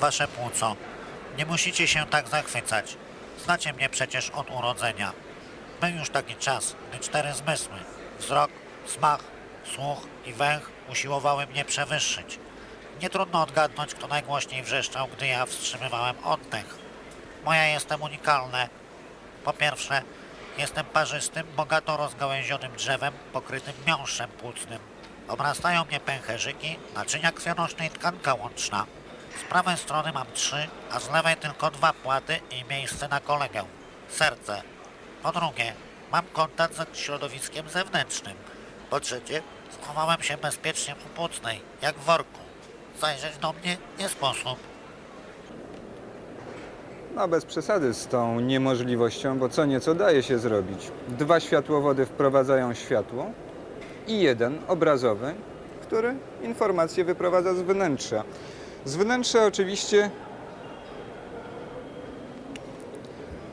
wasze płuco. Nie musicie się tak zachwycać. Znacie mnie przecież od urodzenia. Był już taki czas, gdy cztery zmysły wzrok, smak, słuch i węch usiłowały mnie przewyższyć. Nie trudno odgadnąć, kto najgłośniej wrzeszczał, gdy ja wstrzymywałem oddech. Moja jestem unikalne. Po pierwsze, jestem parzystym, bogato rozgałęzionym drzewem pokrytym miąższem płucnym. Obrastają mnie pęcherzyki, naczynia krwionośne i tkanka łączna. Z prawej strony mam trzy, a z lewej tylko dwa płaty i miejsce na kolegę. Serce. Po drugie, mam kontakt ze środowiskiem zewnętrznym. Po trzecie, schowałem się bezpiecznie u płucnej, jak w worku. Zajrzeć do mnie nie sposób. No bez przesady z tą niemożliwością, bo co nieco daje się zrobić. Dwa światłowody wprowadzają światło i jeden obrazowy, który informacje wyprowadza z wnętrza. Z wnętrza oczywiście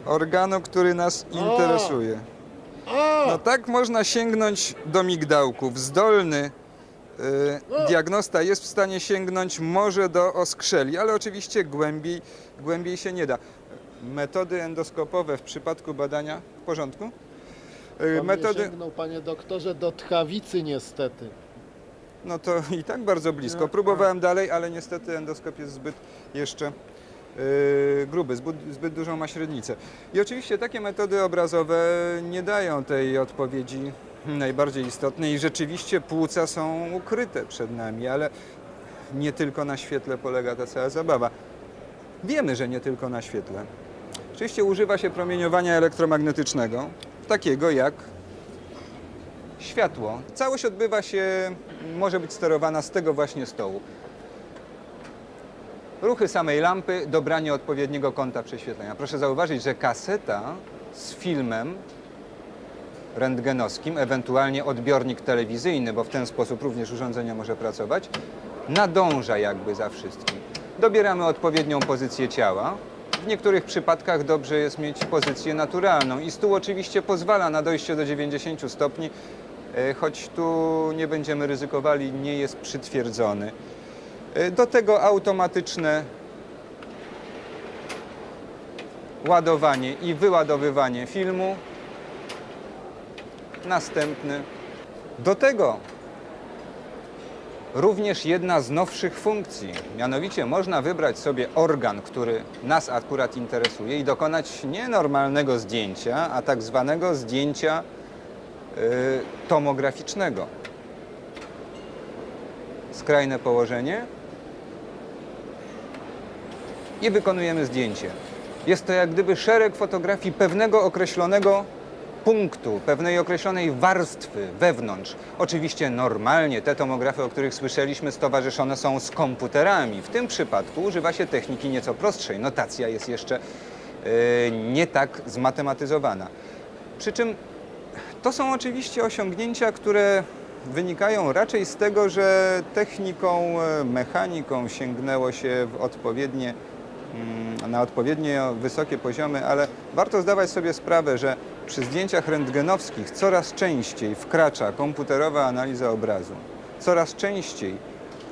organu, który nas interesuje. No tak można sięgnąć do migdałków. Zdolny y, diagnosta jest w stanie sięgnąć może do oskrzeli, ale oczywiście głębiej, głębiej się nie da. Metody endoskopowe w przypadku badania w porządku? Y, Pan Metody, Metody... sięgnął, panie doktorze, do tchawicy niestety. no to i tak bardzo blisko. Próbowałem dalej, ale niestety endoskop jest zbyt jeszcze yy, gruby, zbyt, zbyt dużą ma średnicę. I oczywiście takie metody obrazowe nie dają tej odpowiedzi najbardziej istotnej i rzeczywiście płuca są ukryte przed nami, ale nie tylko na świetle polega ta cała zabawa. Wiemy, że nie tylko na świetle. Oczywiście używa się promieniowania elektromagnetycznego, takiego jak światło. Całość odbywa się, może być sterowana z tego właśnie stołu. Ruchy samej lampy, dobranie odpowiedniego kąta prześwietlenia. Proszę zauważyć, że kaseta z filmem rentgenowskim, ewentualnie odbiornik telewizyjny, bo w ten sposób również urządzenie może pracować, nadąża jakby za wszystkim. Dobieramy odpowiednią pozycję ciała. W niektórych przypadkach dobrze jest mieć pozycję naturalną i stół oczywiście pozwala na dojście do 90 stopni, e, choć tu nie będziemy ryzykowali, nie jest przytwierdzony. E, Do tego automatyczne ładowanie i wyładowywanie filmu. Następny. Do tego również jedna z nowszych funkcji. Mianowicie można wybrać sobie organ, który nas akurat interesuje i dokonać nie normalnego zdjęcia, a tak zwanego zdjęcia y, tomograficznego. Skrajne położenie i wykonujemy zdjęcie. Jest to jak gdyby szereg fotografii pewnego określonego punktu, pewnej określonej warstwy wewnątrz. Oczywiście normalnie te tomografy, o których słyszeliśmy, stowarzyszone są z komputerami. W tym przypadku używa się techniki nieco prostszej. Notacja jest jeszcze e, nie tak zmatematyzowana. Przy czym to są oczywiście osiągnięcia, które wynikają raczej z tego, że techniką, e, mechaniką sięgnęło się w odpowiednie, na odpowiednio wysokie poziomy, ale warto zdawać sobie sprawę, że przy zdjęciach rentgenowskich coraz częściej wkracza komputerowa analiza obrazu. Coraz częściej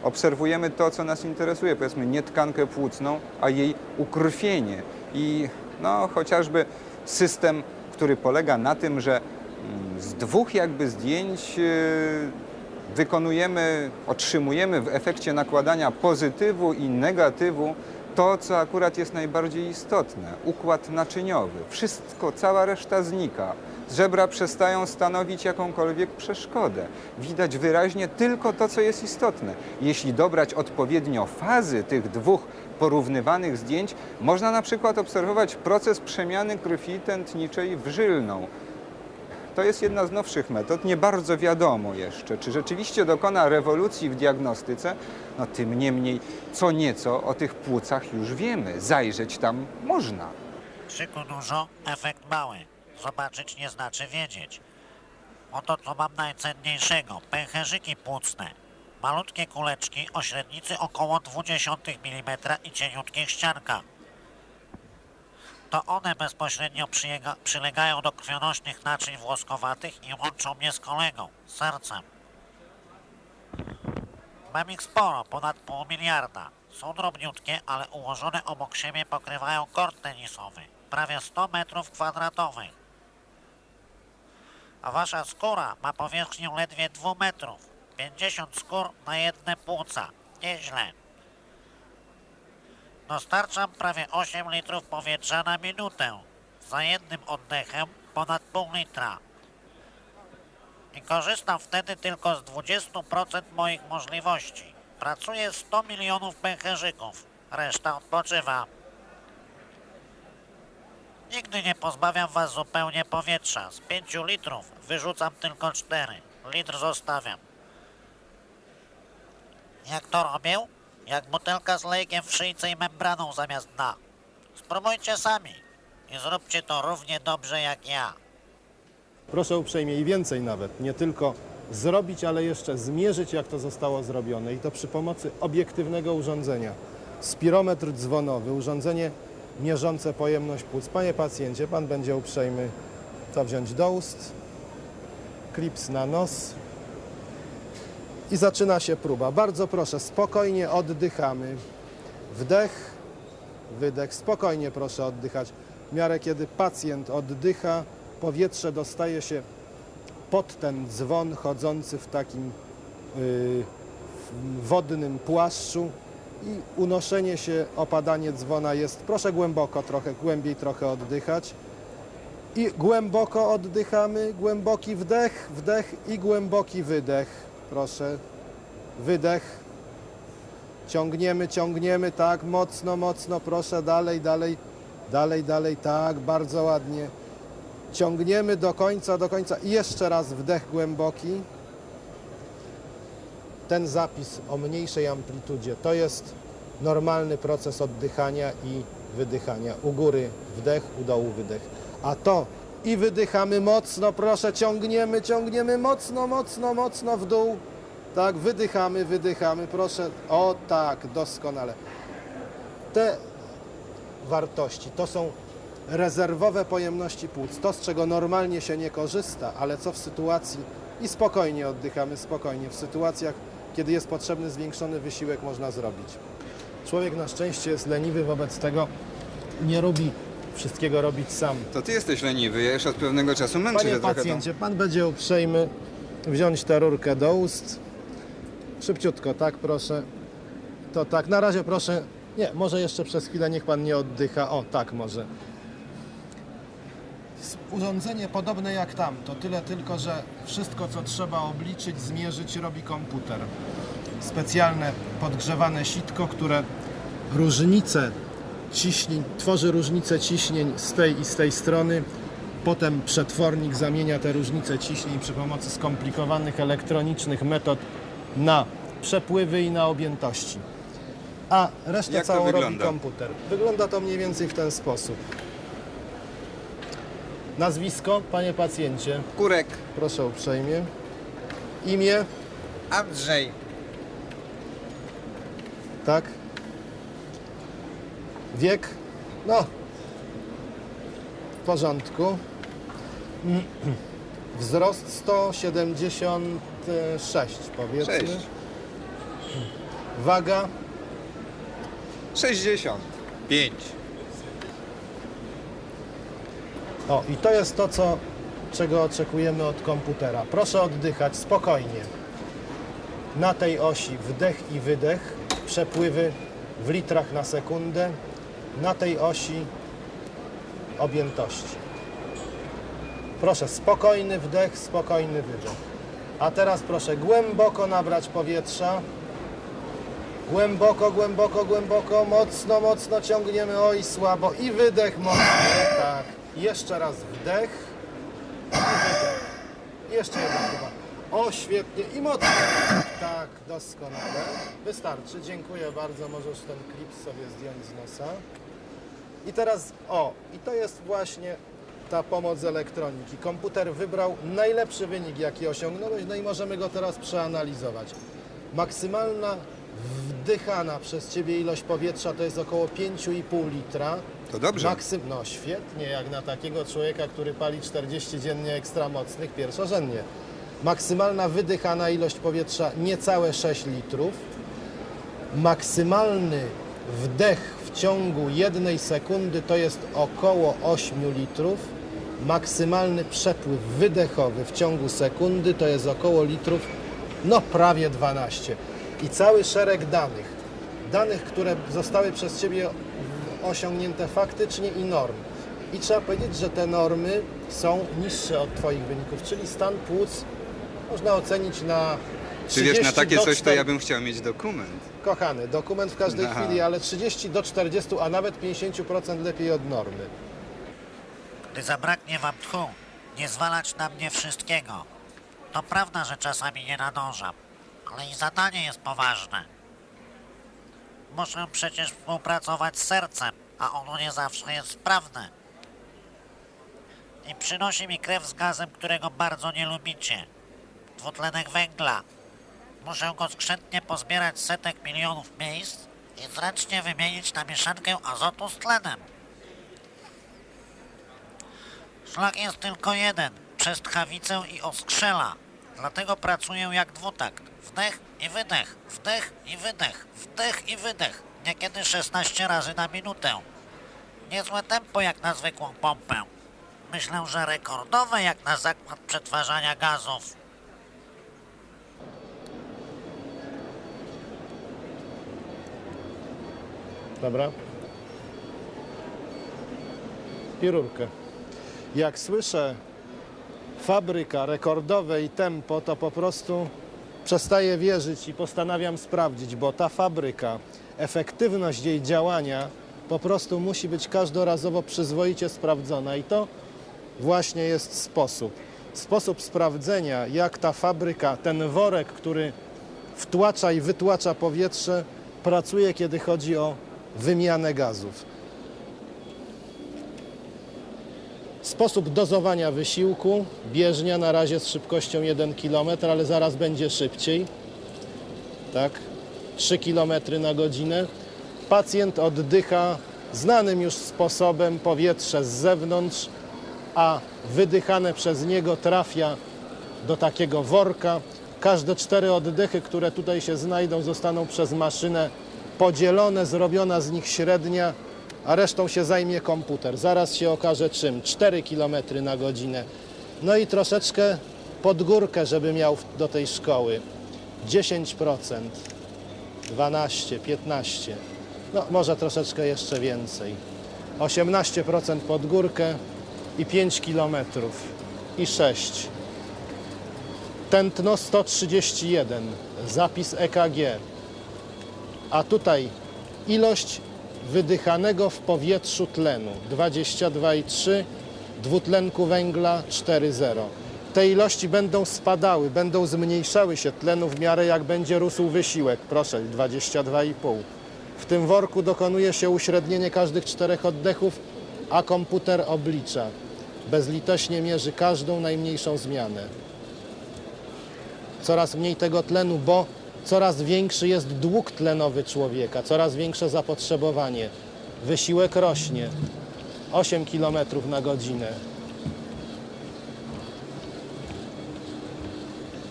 obserwujemy to, co nas interesuje, powiedzmy nie tkankę płucną, a jej ukrwienie. I no, chociażby system, który polega na tym, że mm, z dwóch jakby zdjęć yy, wykonujemy, otrzymujemy w efekcie nakładania pozytywu i negatywu to, co akurat jest najbardziej istotne. Układ naczyniowy. Wszystko, cała reszta znika. Żebra przestają stanowić jakąkolwiek przeszkodę. Widać wyraźnie tylko to, co jest istotne. Jeśli dobrać odpowiednio fazy tych dwóch porównywanych zdjęć, można na przykład obserwować proces przemiany krwi tętniczej w żylną. To jest jedna z nowszych metod. Nie bardzo wiadomo jeszcze, czy rzeczywiście dokona rewolucji w diagnostyce. No tym niemniej, co nieco o tych płucach już wiemy. Zajrzeć tam można. Krzyku dużo, efekt mały. Zobaczyć nie znaczy wiedzieć. Oto co mam najcenniejszego. Pęcherzyki płucne. Malutkie kuleczki o średnicy około 0,2 mm i cieniutkich ścianka. To one bezpośrednio przylegają do krwionośnych naczyń włoskowatych i łączą mnie z kolegą, sercem. Mam ich sporo, ponad pół miliarda. Są drobniutkie, ale ułożone obok siebie pokrywają kort tenisowy. Prawie 100 metrów kwadratowych. A wasza skóra ma powierzchnię ledwie 2 metrów. 50 skór na jedne płuca. Nieźle. Dostarczam prawie 8 litrów powietrza na minutę. Za jednym oddechem ponad pół litra. I korzystam wtedy tylko z 20% moich możliwości. Pracuje 100 milionów pęcherzyków. Reszta odpoczywa. Nigdy nie pozbawiam was zupełnie powietrza. Z 5 litrów wyrzucam tylko 4. Litr zostawiam. Jak to robię? Jak butelka z lejkiem w szyjce i membraną zamiast dna. Spróbujcie sami i zróbcie to równie dobrze jak ja. Proszę uprzejmie i więcej nawet, nie tylko zrobić, ale jeszcze zmierzyć, jak to zostało zrobione i to przy pomocy obiektywnego urządzenia. Spirometr dzwonowy, urządzenie mierzące pojemność płuc. Panie pacjencie, pan będzie uprzejmy to wziąć do ust, klips na nos i zaczyna się próba. Bardzo proszę, spokojnie oddychamy. Wdech, wydech, spokojnie proszę oddychać. W miarę kiedy pacjent oddycha, powietrze dostaje się pod ten dzwon chodzący w takim y, w wodnym płaszczu i unoszenie się, opadanie dzwona jest, proszę głęboko trochę, głębiej trochę oddychać i głęboko oddychamy, głęboki wdech, wdech i głęboki wydech, proszę, wydech, ciągniemy, ciągniemy, tak, mocno, mocno, proszę, dalej, dalej, dalej, dalej, tak, bardzo ładnie, ciągniemy do końca, do końca i jeszcze raz wdech głęboki. Ten zapis o mniejszej amplitudzie to jest normalny proces oddychania i wydychania. U góry wdech, u dołu wydech. A to i wydychamy mocno, proszę, ciągniemy, ciągniemy mocno, mocno, mocno w dół. Tak, wydychamy, wydychamy, proszę. O tak, doskonale. Te wartości to są rezerwowe pojemności płuc, to z czego normalnie się nie korzysta, ale co w sytuacji i spokojnie oddychamy, spokojnie, w sytuacjach, kiedy jest potrzebny zwiększony wysiłek można zrobić. Człowiek na szczęście jest leniwy, wobec tego nie lubi wszystkiego robić sam. To ty jesteś leniwy, ja już od pewnego czasu męczę Panie się trochę. pacjencie, pan będzie uprzejmy wziąć tę rurkę do ust. Szybciutko, tak proszę. To tak, na razie proszę. Nie, może jeszcze przez chwilę niech pan nie oddycha. O, tak może. S- Urządzenie podobne jak tam, to tyle tylko, że wszystko co trzeba obliczyć, zmierzyć robi komputer. Specjalne podgrzewane sitko, które różnice ciśnień, tworzy różnice ciśnień z tej i z tej strony. Potem przetwornik zamienia te różnice ciśnień przy pomocy skomplikowanych elektronicznych metod na przepływy i na objętości. A resztę Jak całą robi komputer. Wygląda to mniej więcej w ten sposób. Nazwisko, panie pacjencie, Kurek, proszę uprzejmie. Imię, Andrzej. tak? Wiek, no, w porządku. Wzrost 176 powiedzmy. Cześć. Waga 60. 5. O, i to jest to, co, czego oczekujemy od komputera. Proszę oddychać spokojnie. Na tej osi wdech i wydech, przepływy w litrach na sekundę. Na tej osi objętości. Proszę, spokojny wdech, spokojny wydech. A teraz proszę głęboko nabrać powietrza. Głęboko, głęboko, głęboko, mocno, mocno ciągniemy. Oj, słabo. I wydech mocno. Tak. Jeszcze raz wdech. I wydech. Jeszcze jedna próba. O, świetnie. I mocno. Tak, doskonale. Wystarczy. Dziękuję bardzo. Możesz ten klip sobie zdjąć z nosa. I teraz, o, i to jest właśnie ta pomoc elektroniki. Komputer wybrał najlepszy wynik, jaki osiągnąłeś, no i możemy go teraz przeanalizować. Maksymalna wdychana przez Ciebie ilość powietrza to jest około 5,5 litra. To dobrze. Maksym... No świetnie, jak na takiego człowieka, który pali 40 dziennie ekstra mocnych, pierwszorzędnie. Maksymalna wydychana ilość powietrza niecałe 6 litrów. Maksymalny wdech w ciągu jednej sekundy to jest około 8 litrów. Maksymalny przepływ wydechowy w ciągu sekundy to jest około litrów, no prawie 12. I cały szereg danych. Danych, które zostały przez Ciebie osiągnięte faktycznie i norm. I trzeba powiedzieć, że te normy są niższe od Twoich wyników, czyli stan płuc można ocenić na Czy wiesz, na 30 takie do coś to 4 ja bym chciał mieć dokument. Kochany, dokument w każdej Aha. chwili, ale 30 do 40, a nawet 50% lepiej od normy. Gdy zabraknie wam tchu, nie zwalać na mnie wszystkiego. To prawda, że czasami nie nadążam, ale i zadanie jest poważne. Muszę przecież współpracować z sercem, a ono nie zawsze jest sprawne. I przynosi mi krew z gazem, którego bardzo nie lubicie. Dwutlenek węgla. Muszę go skrzętnie pozbierać setek milionów miejsc i zręcznie wymienić na mieszankę azotu z tlenem. Szlak jest tylko jeden, przez tchawicę i oskrzela. Dlatego pracuję jak dwutakt. Wdech i wydech, wdech i wydech, wdech i wydech. Niekiedy 16 razy na minutę. Niezłe tempo jak na zwykłą pompę. Myślę, że rekordowe jak na zakład przetwarzania gazów. Dobra? I rurkę. Jak słyszę fabryka, rekordowe i tempo, to po prostu przestaję wierzyć i postanawiam sprawdzić, bo ta fabryka, efektywność jej działania po prostu musi być każdorazowo przyzwoicie sprawdzona i to właśnie jest sposób. Sposób sprawdzenia, jak ta fabryka, ten worek, który wtłacza i wytłacza powietrze, pracuje, kiedy chodzi o wymianę gazów. Sposób dozowania wysiłku, bieżnia na razie z szybkością 1 km, ale zaraz będzie szybciej. Tak, 3 km na godzinę. Pacjent oddycha znanym już sposobem powietrze z zewnątrz, a wydychane przez niego trafia do takiego worka. Każde cztery oddechy, które tutaj się znajdą, zostaną przez maszynę podzielone, zrobiona z nich średnia, a resztą się zajmie komputer. Zaraz się okaże czym. 4 km na godzinę. No i troszeczkę pod górkę, żeby miał do tej szkoły. 10%, 12, 15, no może troszeczkę jeszcze więcej. 18% pod górkę i 5 km i 6. Tętno 131, zapis EKG. A tutaj ilość wydychanego w powietrzu tlenu 22,3, dwutlenku węgla 4,0. Te ilości będą spadały, będą zmniejszały się tlenu w miarę jak będzie rósł wysiłek. Proszę, 22,5. W tym worku dokonuje się uśrednienie każdych czterech oddechów, a komputer oblicza. Bezlitośnie mierzy każdą najmniejszą zmianę coraz mniej tego tlenu, bo coraz większy jest dług tlenowy człowieka, coraz większe zapotrzebowanie. Wysiłek rośnie. 8 km na godzinę.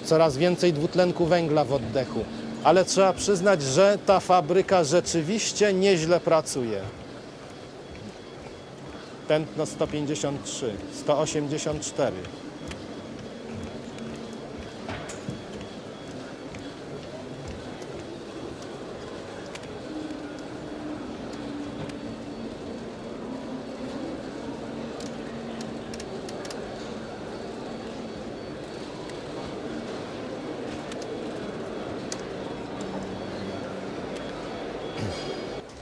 Coraz więcej dwutlenku węgla w oddechu. Ale trzeba przyznać, że ta fabryka rzeczywiście nieźle pracuje. Tętno 153, 184.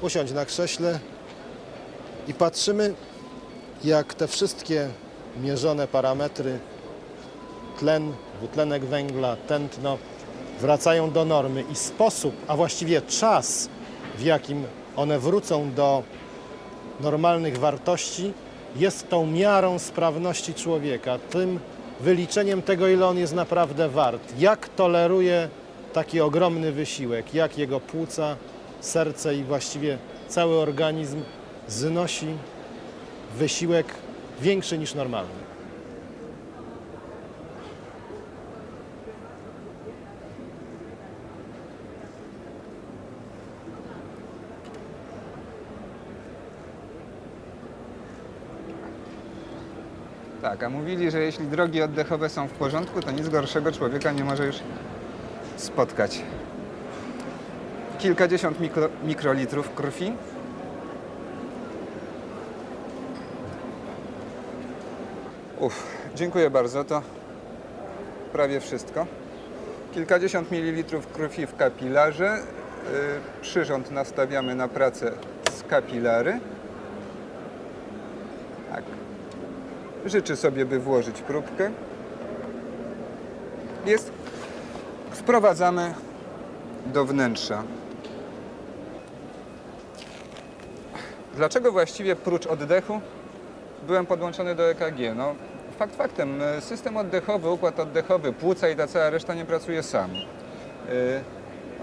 usiąść na krześle i patrzymy, jak te wszystkie mierzone parametry tlen, dwutlenek węgla, tętno wracają do normy i sposób, a właściwie czas, w jakim one wrócą do normalnych wartości, jest tą miarą sprawności człowieka, tym wyliczeniem tego, ile on jest naprawdę wart, jak toleruje taki ogromny wysiłek, jak jego płuca, serce i właściwie cały organizm znosi wysiłek większy niż normalny. Tak, a mówili, że jeśli drogi oddechowe są w porządku, to nic gorszego człowieka nie może już spotkać. Kilkadziesiąt mikro, mikrolitrów krwi. Uff, dziękuję bardzo, to prawie wszystko. Kilkadziesiąt mililitrów krwi w kapilarze. Yy, przyrząd nastawiamy na pracę z kapilary. Tak. Sobie, by włożyć próbkę. Jest. Wprowadzamy do wnętrza. Dlaczego właściwie prócz oddechu byłem podłączony do EKG? No, fakt faktem, e, system oddechowy, układ oddechowy, płuca i ta cała reszta nie pracuje sam. E,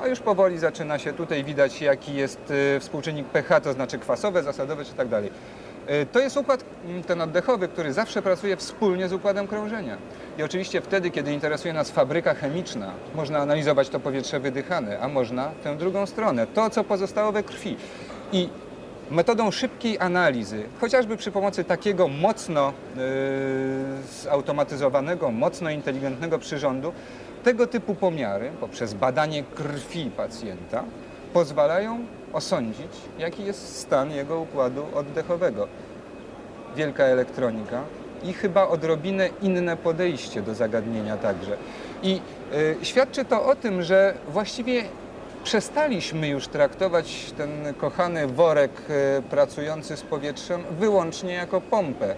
A już powoli zaczyna się tutaj widać, jaki jest e, współczynnik pH, to znaczy kwasowe, zasadowe czy tak dalej. To jest układ mm, ten oddechowy, który zawsze pracuje wspólnie z układem krążenia. I oczywiście wtedy, kiedy interesuje nas fabryka chemiczna, można analizować to powietrze wydychane, a można tę drugą stronę, to co pozostało we krwi. I metodą szybkiej analizy, chociażby przy pomocy takiego mocno yy, zautomatyzowanego, mocno inteligentnego przyrządu, tego typu pomiary poprzez badanie krwi pacjenta pozwalają osądzić, jaki jest stan jego układu oddechowego. Wielka elektronika i chyba odrobinę inne podejście do zagadnienia także. I y, świadczy to o tym, że właściwie przestaliśmy już traktować ten kochany worek y, pracujący z powietrzem wyłącznie jako pompę.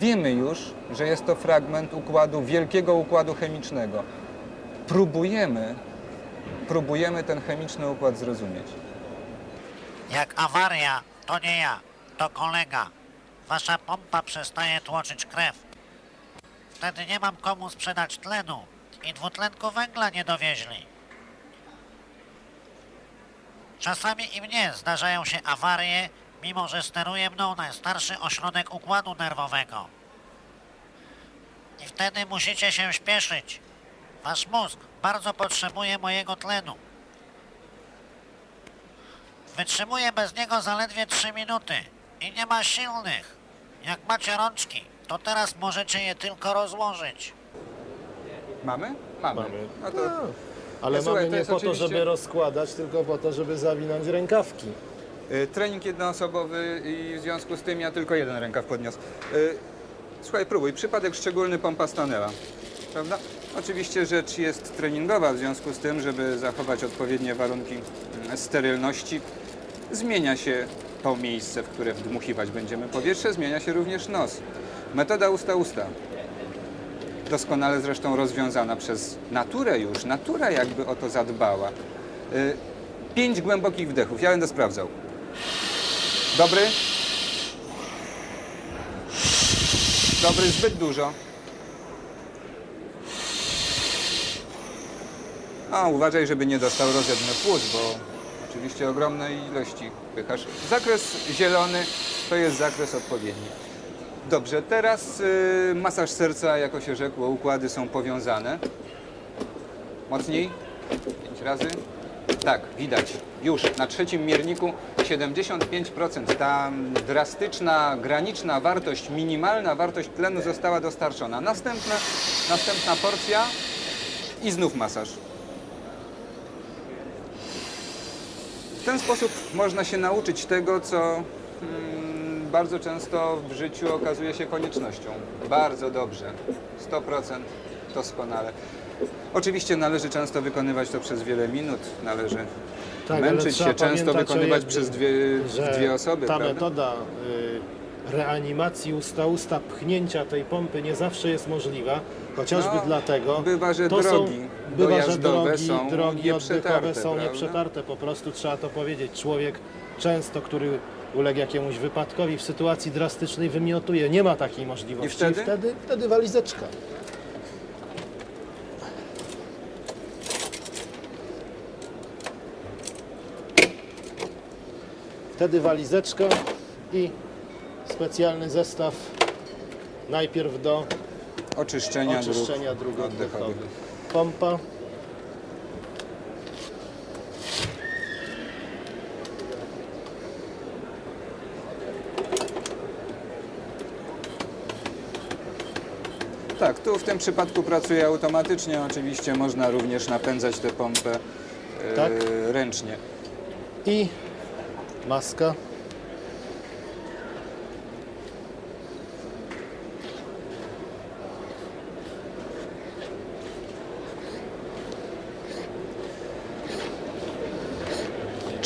Wiemy już, że jest to fragment układu, wielkiego układu chemicznego. Próbujemy, próbujemy ten chemiczny układ zrozumieć. Jak awaria, to nie ja, to kolega. Wasza pompa przestaje tłoczyć krew. Wtedy nie mam komu sprzedać tlenu i dwutlenku węgla nie dowieźli. Czasami i mnie zdarzają się awarie, mimo że steruje mną najstarszy ośrodek układu nerwowego. I wtedy musicie się śpieszyć. Wasz mózg bardzo potrzebuje mojego tlenu. Wytrzymuję bez niego zaledwie 3 minuty i nie ma silnych. Jak macie rączki, to teraz możecie je tylko rozłożyć. Mamy? Mamy. Mamy. No to Ale Słuchaj, mamy to nie po to, oczywiście- żeby rozkładać, tylko po to, żeby zawinąć rękawki. y, trening jednoosobowy i w związku z tym ja tylko jeden rękaw podniosł. Y, Słuchaj, próbuj. Przypadek szczególny pompa stanęła. Prawda? Oczywiście rzecz jest treningowa w związku z tym, żeby zachować odpowiednie warunki mm, sterylności. Zmienia się to miejsce, w które wdmuchiwać będziemy powietrze, zmienia się również nos. Metoda usta-usta. Doskonale zresztą rozwiązana przez naturę już. Natura jakby o to zadbała. Y, Pięć głębokich wdechów. Ja będę sprawdzał. Dobry? Dobry, zbyt dużo. A, uważaj, żeby nie dostał rozedmy płuc, bo oczywiście ogromnej ilości pychasz. Zakres zielony to jest zakres odpowiedni. Dobrze, teraz y, masaż serca, jako się rzekło, układy są powiązane. Mocniej. Pięć razy. Tak, widać. Już na trzecim mierniku 75%. Ta drastyczna, graniczna wartość, minimalna wartość tlenu została dostarczona. Następna, następna porcja i znów masaż. W ten sposób można się nauczyć tego, co mm, bardzo często w życiu okazuje się koniecznością. Bardzo dobrze. 100% doskonale. Oczywiście należy często wykonywać to przez wiele minut, należy Tak, męczyć się, często wykonywać jednym, przez dwie, dwie osoby. ta prawda? metoda y, reanimacji usta-usta, pchnięcia tej pompy nie zawsze jest możliwa, chociażby No, dlatego, bywa, że to drogi są, bywa, że drogi, są drogi oddechowe są prawda? nieprzetarte, po prostu trzeba to powiedzieć. Człowiek często, który uległ jakiemuś wypadkowi w sytuacji drastycznej wymiotuje. Nie ma takiej możliwości. I wtedy? wtedy, wtedy walizeczka. Wtedy walizeczka i specjalny zestaw najpierw do Oczyszczenia, oczyszczenia dróg dróg oddechowych. Pompa. Tu w tym przypadku pracuje automatycznie. Oczywiście można również napędzać tę pompę e, Tak. ręcznie. I maska.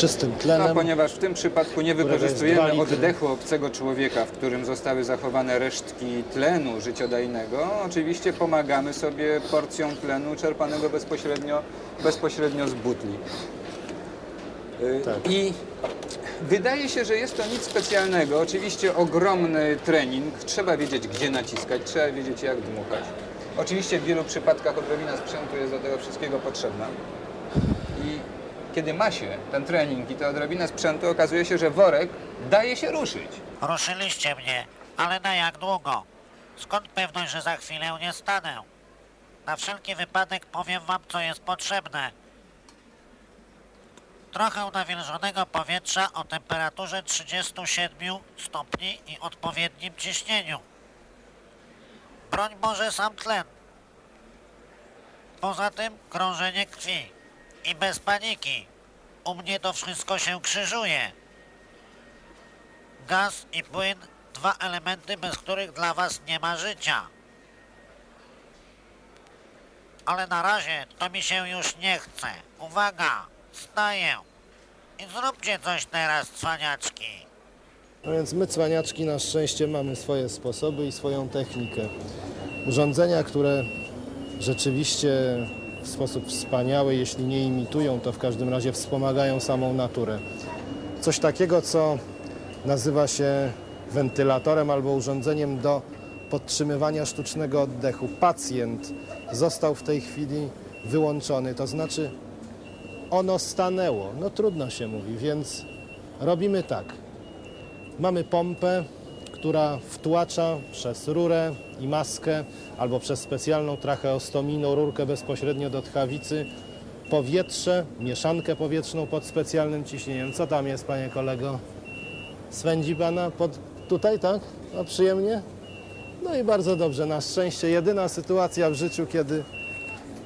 Czystym No, tlenem. ponieważ w tym przypadku nie Którego jest dwa wykorzystujemy litry. oddechu obcego człowieka, w którym zostały zachowane resztki tlenu życiodajnego, oczywiście pomagamy sobie porcją tlenu czerpanego bezpośrednio, bezpośrednio z butli. Y, Tak. I wydaje się, że jest to nic specjalnego. Oczywiście ogromny trening. Trzeba wiedzieć, gdzie naciskać, trzeba wiedzieć, jak dmuchać. Oczywiście w wielu przypadkach odrobina sprzętu jest do tego wszystkiego potrzebna. Kiedy ma się ten trening i ta odrobina sprzętu, okazuje się, że worek daje się ruszyć. Ruszyliście mnie, ale na jak długo? Skąd pewność, że za chwilę nie stanę? Na wszelki wypadek powiem wam, co jest potrzebne. Trochę nawilżonego powietrza o temperaturze 37 stopni i odpowiednim ciśnieniu. Broń Boże sam tlen. Poza tym krążenie krwi. I bez paniki. U mnie to wszystko się krzyżuje. Gaz i płyn, dwa elementy, bez których dla was nie ma życia. Ale na razie to mi się już nie chce. Uwaga, staję. I zróbcie coś teraz, cwaniaczki. No więc my cwaniaczki na szczęście mamy swoje sposoby i swoją technikę. Urządzenia, które rzeczywiście w sposób wspaniały, jeśli nie imitują, to w każdym razie wspomagają samą naturę. Coś takiego, co nazywa się wentylatorem albo urządzeniem do podtrzymywania sztucznego oddechu. Pacjent został w tej chwili wyłączony, to znaczy ono stanęło. No trudno się mówi, więc robimy tak. Mamy pompę, która wtłacza przez rurę i maskę albo przez specjalną tracheostomijną rurkę bezpośrednio do tchawicy powietrze, mieszankę powietrzną pod specjalnym ciśnieniem. Co tam jest, panie kolego? Swędzi pana pod... tutaj, tak? No przyjemnie? No i bardzo dobrze. Na szczęście jedyna sytuacja w życiu, kiedy,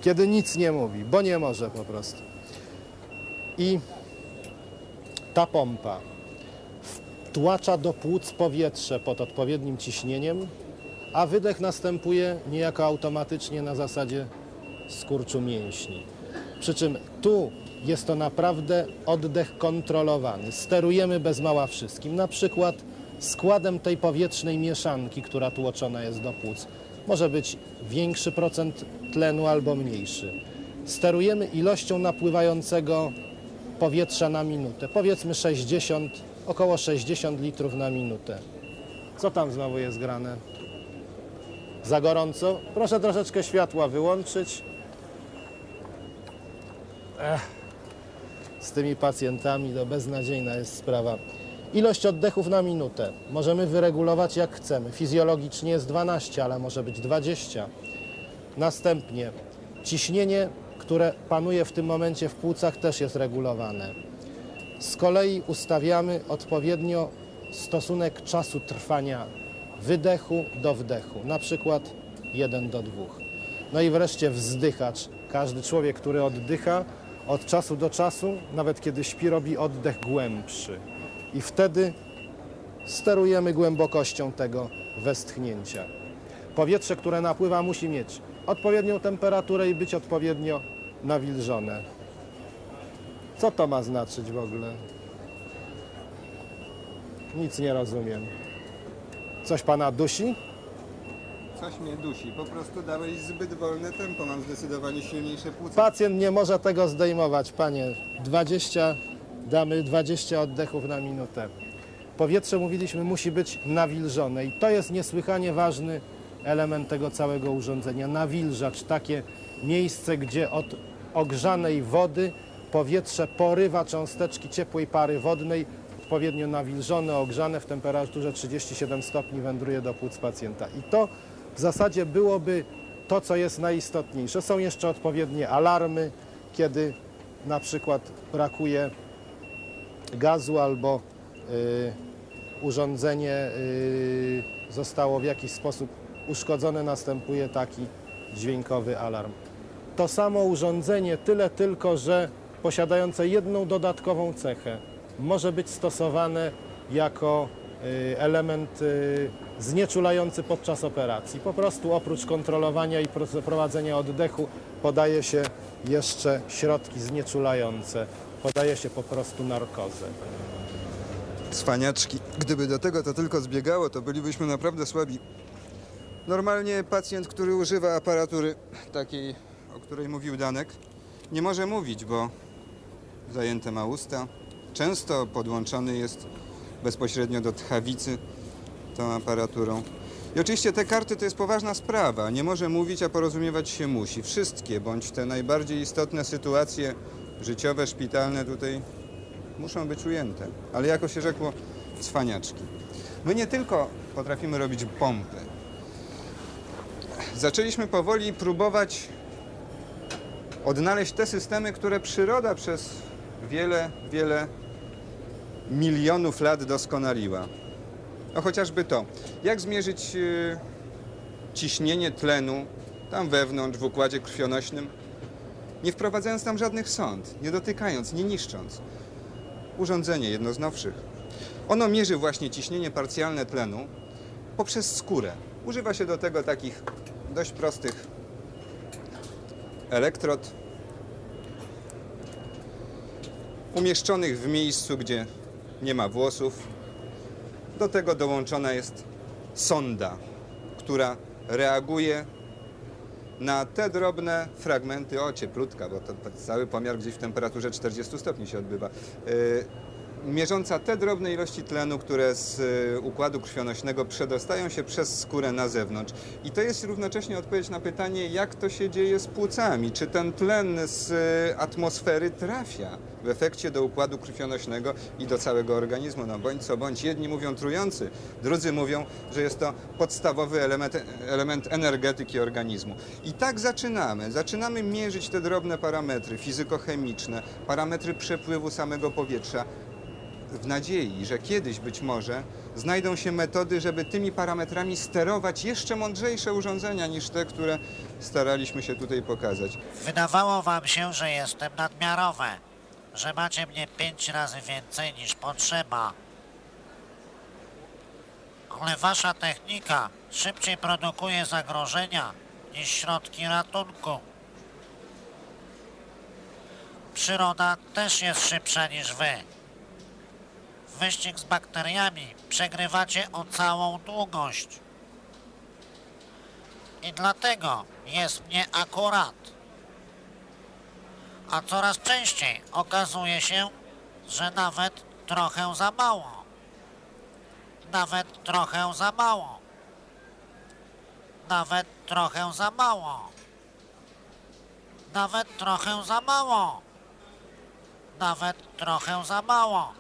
kiedy nic nie mówi, bo nie może po prostu. I ta pompa wtłacza do płuc powietrze pod odpowiednim ciśnieniem, a wydech następuje niejako automatycznie na zasadzie skurczu mięśni. Przy czym tu jest to naprawdę oddech kontrolowany. Sterujemy bez mała wszystkim. Na przykład składem tej powietrznej mieszanki, która tłoczona jest do płuc. Może być większy procent tlenu albo mniejszy. Sterujemy ilością napływającego powietrza na minutę. Powiedzmy 60, około 60 litrów na minutę. Co tam znowu jest grane? Za gorąco? Proszę troszeczkę światła wyłączyć. Ech. Z tymi pacjentami to beznadziejna jest sprawa. Ilość oddechów na minutę możemy wyregulować jak chcemy. Fizjologicznie jest 12, ale może być 20. Następnie ciśnienie, które panuje w tym momencie w płucach, też jest regulowane. Z kolei ustawiamy odpowiednio stosunek czasu trwania wydechu do wdechu, na przykład 1 do 2. No i wreszcie wzdychacz. Każdy człowiek, który oddycha od czasu do czasu, nawet kiedy śpi, robi oddech głębszy. I wtedy sterujemy głębokością tego westchnięcia. Powietrze, które napływa, musi mieć odpowiednią temperaturę i być odpowiednio nawilżone. Co to ma znaczyć w ogóle? Nic nie rozumiem. Coś pana dusi? Coś mnie dusi. Po prostu dałeś zbyt wolne tempo. Mam zdecydowanie silniejsze płuca. Pacjent nie może tego zdejmować, panie. 20, damy 20 oddechów na minutę. Powietrze, mówiliśmy, musi być nawilżone i to jest niesłychanie ważny element tego całego urządzenia. Nawilżacz, takie miejsce, gdzie od ogrzanej wody powietrze porywa cząsteczki ciepłej pary wodnej, odpowiednio nawilżone, ogrzane w temperaturze 37 stopni wędruje do płuc pacjenta. I to w zasadzie byłoby to, co jest najistotniejsze. Są jeszcze odpowiednie alarmy, kiedy na przykład brakuje gazu albo y, urządzenie y, zostało w jakiś sposób uszkodzone, następuje taki dźwiękowy alarm. To samo urządzenie, tyle tylko, że posiadające jedną dodatkową cechę, może być stosowane jako y, element y, znieczulający podczas operacji. Po prostu oprócz kontrolowania i pro- prowadzenia oddechu podaje się jeszcze środki znieczulające, podaje się po prostu narkozę. Cwaniaczki. Gdyby do tego to tylko zbiegało, to bylibyśmy naprawdę słabi. Normalnie pacjent, który używa aparatury takiej, o której mówił Danek, nie może mówić, bo zajęte ma usta. Często podłączony jest bezpośrednio do tchawicy tą aparaturą. I oczywiście te karty to jest poważna sprawa. Nie może mówić, a porozumiewać się musi. Wszystkie, bądź te najbardziej istotne sytuacje życiowe, szpitalne tutaj muszą być ujęte. Ale jako się rzekło, cwaniaczki. My nie tylko potrafimy robić pompy. Zaczęliśmy powoli próbować odnaleźć te systemy, które przyroda przez wiele, wiele milionów lat doskonaliła. No chociażby to, jak zmierzyć yy, ciśnienie tlenu tam wewnątrz w układzie krwionośnym, nie wprowadzając tam żadnych sąd, nie dotykając, nie niszcząc urządzenie, jedno z nowszych. Ono mierzy właśnie ciśnienie parcjalne tlenu poprzez skórę. Używa się do tego takich dość prostych elektrod umieszczonych w miejscu, gdzie nie ma włosów. Do tego dołączona jest sonda, która reaguje na te drobne fragmenty, o cieplutka, bo to, to cały pomiar gdzieś w temperaturze 40 stopni się odbywa, yy, mierząca te drobne ilości tlenu, które z y, układu krwionośnego przedostają się przez skórę na zewnątrz. I to jest równocześnie odpowiedź na pytanie, jak to się dzieje z płucami. Czy ten tlen z y, atmosfery trafia w efekcie do układu krwionośnego i do całego organizmu. No bądź co bądź, jedni mówią trujący, drudzy mówią, że jest to podstawowy element, element energetyki organizmu. I tak zaczynamy. Zaczynamy mierzyć te drobne parametry fizykochemiczne, parametry przepływu samego powietrza, w nadziei, że kiedyś być może znajdą się metody, żeby tymi parametrami sterować jeszcze mądrzejsze urządzenia niż te, które staraliśmy się tutaj pokazać. Wydawało wam się, że jestem nadmiarowe, że macie mnie pięć razy więcej niż potrzeba. Ale wasza technika szybciej produkuje zagrożenia niż środki ratunku. Przyroda też jest szybsza niż wy. Wyścig z bakteriami przegrywacie o całą długość. I dlatego jest mnie akurat. A coraz częściej okazuje się, że nawet trochę za mało. Nawet trochę za mało. Nawet trochę za mało. Nawet trochę za mało. Nawet trochę za mało.